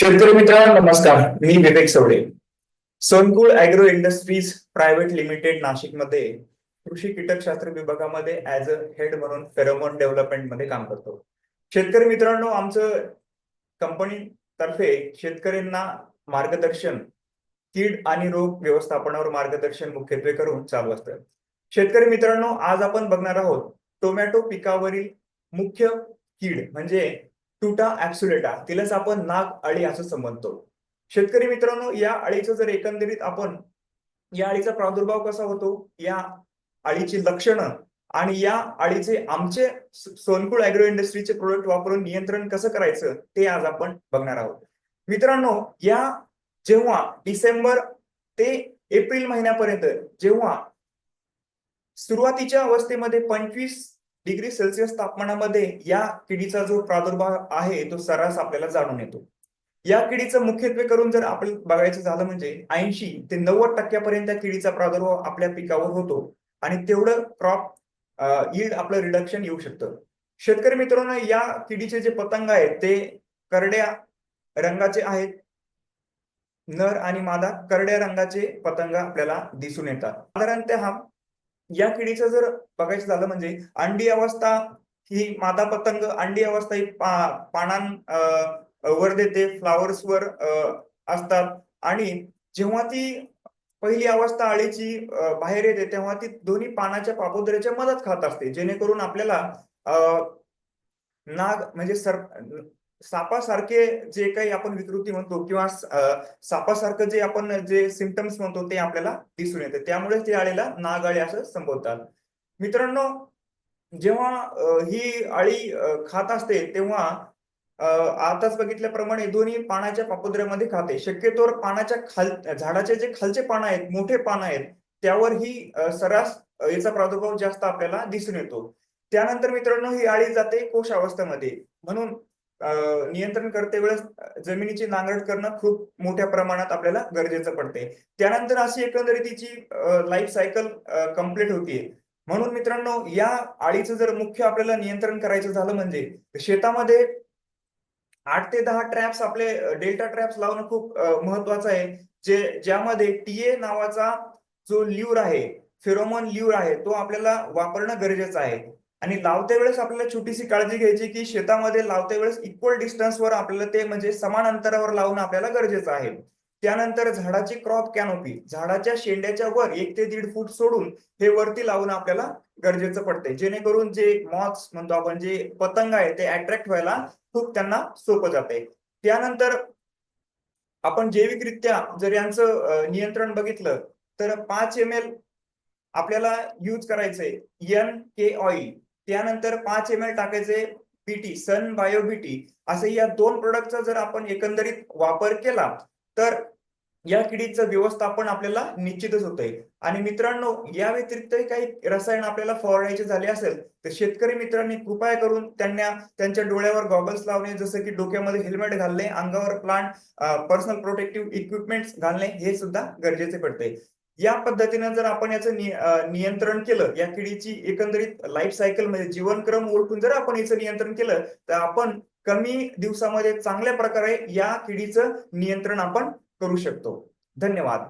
शेतकरी मित्रांनो नमस्कार. मी Vivek Savade. Sonkul agro industries private limited नाशिकमध्ये कृषी कीटकशास्त्र विभागामध्ये ऍज अ हेड म्हणून फेरोमोन डेव्हलपमेंटमध्ये काम करतो. शेतकरी मित्रांनो आमचं कंपनी तर्फे शेतकऱ्यांना मार्गदर्शन कीड आणि रोग व्यवस्थापनावर मार्गदर्शन मुख्यत्वे करून चालू असतं. शेतकरी मित्रांनो आज आपण बघणार आहोत टोमॅटो पिकावरील मुख्य कीड म्हणजे टुटा ऍप्सुलेटा तिलाच आपण नाग अळी असं समजतो शेतकरी मित्रांनो या अळीचं जर एकंदरीत आपण या अळीचा प्रादुर्भाव कसा होतो? या अळीची लक्षणं आणि या अळीचे आमचे सोनकुळ अॅग्रो इंडस्ट्रीचे प्रोडक्ट वापरून नियंत्रण कसं करायचं ते आज आपण बघणार आहोत. मित्रांनो या जेव्हा डिसेंबर ते एप्रिल महिन्यापर्यंत जेव्हा सुरुवातीच्या अवस्थेमध्ये पंचवीस डिग्री सेल्सिअस तापमानामध्ये या किडीचा जो प्रादुर्भाव आहे तो सर्रास आपल्याला जाणून येतो. या किडीचं मुख्यत्वे करून जर आपण बघायचं झालं म्हणजे ऐंशी ते नव्वद टक्क्यापर्यंत त्या किडीचा प्रादुर्भाव आपल्या पिकावर होतो आणि तेवढं क्रॉप यील्ड आपलं रिडक्शन येऊ शकतं. शेतकरी मित्रांनो या किडीचे जे पतंग आहेत ते करड्या रंगाचे आहेत. नर आणि मादा करड्या रंगाचे पतंग आपल्याला दिसून येतात. साधारणतः या किडीचं जर बघायचं झालं म्हणजे अंडी अवस्था ही मादा पतंग अंडी अवस्था ही पा पानां वर देते फ्लावर्स वर असतात. आणि जेव्हा ती पहिली अवस्था अळीची बाहेर येते तेव्हा ती दोन्ही पानाच्या पापोदऱ्याच्या मदत खात असते. जेणेकरून आपल्याला नाग म्हणजे सर सापासारखे जे काही आपण विकृती म्हणतो किंवा सापासारखं जे आपण जे सिमटम्स म्हणतो ते आपल्याला दिसून येते. त्यामुळे ते अळीला नाग अळी असं संबोधतात. मित्रांनो जेव्हा ही अळी खात असते तेव्हा आताच बघितल्याप्रमाणे दोन्ही पानाच्या पापुद्र्यामध्ये खाते. शक्यतोवर पानाच्या खाल झाडाचे जे खालचे पानं आहेत मोठे पानं आहेत त्यावर ही सरास सर्रास याचा प्रादुर्भाव जास्त आपल्याला दिसून येतो. त्यानंतर मित्रांनो ही अळी जाते कोश अवस्थेमध्ये म्हणून नियंत्रण करते वेळेस जमिनीची नांगरट करणं खूप मोठ्या प्रमाणात आपल्याला गरजेचं पडते. त्यानंतर अशी एकंदरीत तिची लाईफ सायकल कंप्लीट होतीये. म्हणून मित्रांनो या अळीचं जर मुख्य आपल्याला नियंत्रण करायचं झालं म्हणजे शेतामध्ये आठ ते दहा ट्रॅप्स आपले डेल्टा ट्रॅप्स लावणं खूप महत्वाचं आहे. जे ज्यामध्ये टीए नावाचा जो लिव्हर आहे फेरोमोन लिवर आहे तो आपल्याला वापरणं गरजेचं आहे. आणि लावते वेळेस आपल्याला छोटीशी काळजी घ्यायची की शेतामध्ये लावते वेळेस इक्वल डिस्टन्सवर आपल्याला ते म्हणजे समान अंतरावर लावून आपल्याला गरजेचं आहे. त्यानंतर झाडाची क्रॉप कॅनोपी झाडाच्या शेंड्याच्या वर एक ते दीड फूट सोडून हे वरती लावून आपल्याला गरजेचं पडते जेणेकरून जे मॉक्स म्हणतो आपण जे पतंग आहे ते अट्रॅक्ट व्हायला खूप त्यांना सोपं जाते त्यानंतर आपण जैविकरित्या जर यांचं नियंत्रण बघितलं तर पाच एम एल आपल्याला यूज करायचंय. एन के ऑइल त्यानंतर पाच एम एल टाकायचे बीटी सन बायो बीटी असे या दोन प्रोडक्टचा जर आपण एकंदरीत वापर केला तर या किडीचं व्यवस्थापन आपल्याला निश्चितच होतंय. आणि मित्रांनो या व्यतिरिक्त काही रसायन आपल्याला फवारायचे झाले असेल तर शेतकरी मित्रांनी कृपया करून त्यांना त्यांच्या डोळ्यावर गॉगल्स लावणे जसं की डोक्यामध्ये हेल्मेट घालणे अंगावर प्लांट पर्सनल प्रोटेक्टिव्ह इक्विपमेंट्स घालणे हे सुद्धा गरजेचे पडते या पद्धतीने जर आपण याचं नियंत्रण केलं या किडीची एकंदरीत लाईफ सायकल म्हणजे जीवनक्रम ओळखून जर आपण याचं नियंत्रण केलं तर आपण कमी दिवसामध्ये चांगल्या प्रकारे या किडीचं नियंत्रण आपण करू शकतो. धन्यवाद.